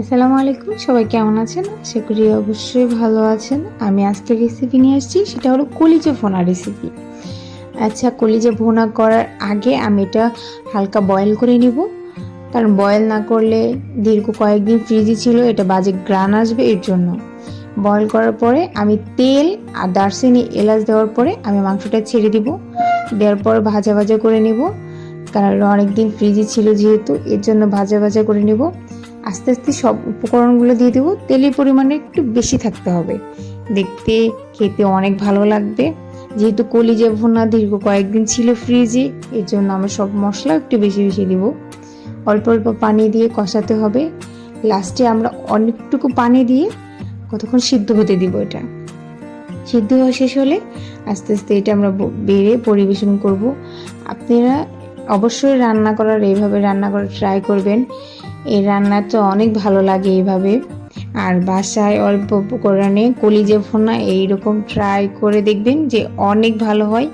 আসসালামু আলাইকুম, সবাই কেমন আছেন? আশা করি অবশ্যই ভালো আছেন। আমি আজকে রেসিপি নিয়ে আসছি, সেটা হলো কলিজা ভোনা রেসিপি আচ্ছা কলিজা ভোনা করার আগে আমি এটা হালকা বয়েল করে নিব। কারণ বয়েল না করলে দীর্ঘ কয়েকদিন ফ্রিজে ছিল, এটা বাজে গ্রান আসবে এর জন্য। বয়েল করার পরে আমি তেল আর দারচিনি এলাচ দেওয়ার পরে আমি মাংসটা ছেড়ে দিব। দেওয়ার পর ভাজা ভাজা করে নিব। কারণ অনেকদিন ফ্রিজে ছিল যেহেতু, এর জন্য ভাজা ভাজা করে নিব। আস্তে আস্তে সব উপকরণগুলো দিয়ে দেবো। তেলের পরিমাণে একটু বেশি থাকতে হবে। দেখতে, খেতে অনেক ভালো লাগবে। যেহেতু কলিজা ভুনা দীর্ঘ কয়েকদিন ছিল ফ্রিজে, এর জন্য আমরা সব মশলা একটু বেশি বেশি দেবো। অল্প অল্প পানি দিয়ে কষাতে হবে। লাস্টে আমরা অনেকটুকু পানি দিয়ে কতক্ষণ সিদ্ধ হতে দিব এটা। সিদ্ধ হওয়া শেষ হলে আস্তে আস্তে এটা আমরা বেড়ে পরিবেশন করব। আপনারা অবশ্যই রান্না করার, এইভাবে রান্না করার ট্রাই করবেন। এই রান্না তো অনেক ভালো লাগে এইভাবে। আর বাসায় অল্প উপকরণে কলিজে ফোনা এইরকম ট্রাই করে দেখবেন যে অনেক ভালো হয়।